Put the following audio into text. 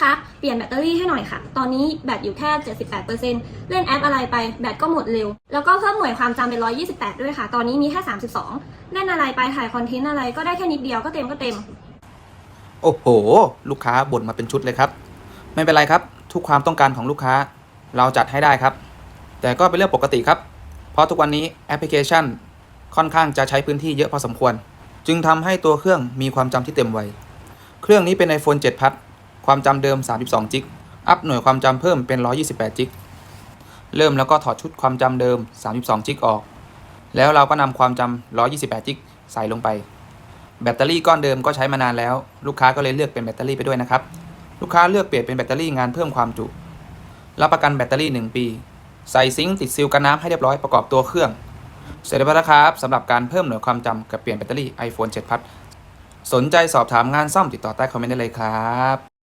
คะเปลี่ยนแบตเตอรี่ให้หน่อยค่ะ ตอนนี้แบตอยู่แค่ 78%เล่นแอปอะไรไปแบตก็หมดเร็ว แล้วก็เพิ่มหน่วยความจำเป็น 128 ด้วยค่ะ ตอนนี้มีแค่ 32 เล่นอะไรไปถ่ายคอนเทนต์อะไรก็ได้แค่นิดเดียวก็เต็มก็เต็ม โอ้โห ลูกค้าบ่นมาเป็นชุดเลยครับ ไม่เป็นไรครับ ทุกความต้องการของลูกค้า เราจัดให้ได้ครับ แต่ก็เป็นเรื่องปกติครับ เพราะทุกวันนี้แอปพลิเคชัน ค่อนข้างจะใช้พื้นที่เยอะพอสมควร จึงทำให้ตัวเครื่องมีความจำที่เต็มไวเครื่องนี้เป็น iPhone 7 Plus ความจำเดิม 32 จิก อัพหน่วยความจำเพิ่มเป็น 128 จิก เริ่มแล้วก็ถอดชุดความจำเดิม 32 จิกออก แล้วเราก็นำความจำ 128 จิก ใส่ลงไป แบตเตอรี่ก้อนเดิมก็ใช้มานานแล้ว ลูกค้าก็เลยเลือกเป็นแบตเตอรี่ไปด้วยนะครับ ลูกค้าเลือกเปลี่ยนเป็นแบตเตอรี่งานเพิ่มความจุ รับประกันแบตเตอรี่ 1 ปี ใส่ซิงค์ติดซีลกันน้ำให้เรียบร้อยประกอบตัวเครื่อง เสร็จแล้วนะครับสำหรับการเพิ่มหน่วยความจำกับเปลี่ยนแบตเตอรี่ iPhone 7 Plus สนใจสอบถามงานซ่อมติดต่อใต้คอมเมนต์ได้เลยครับ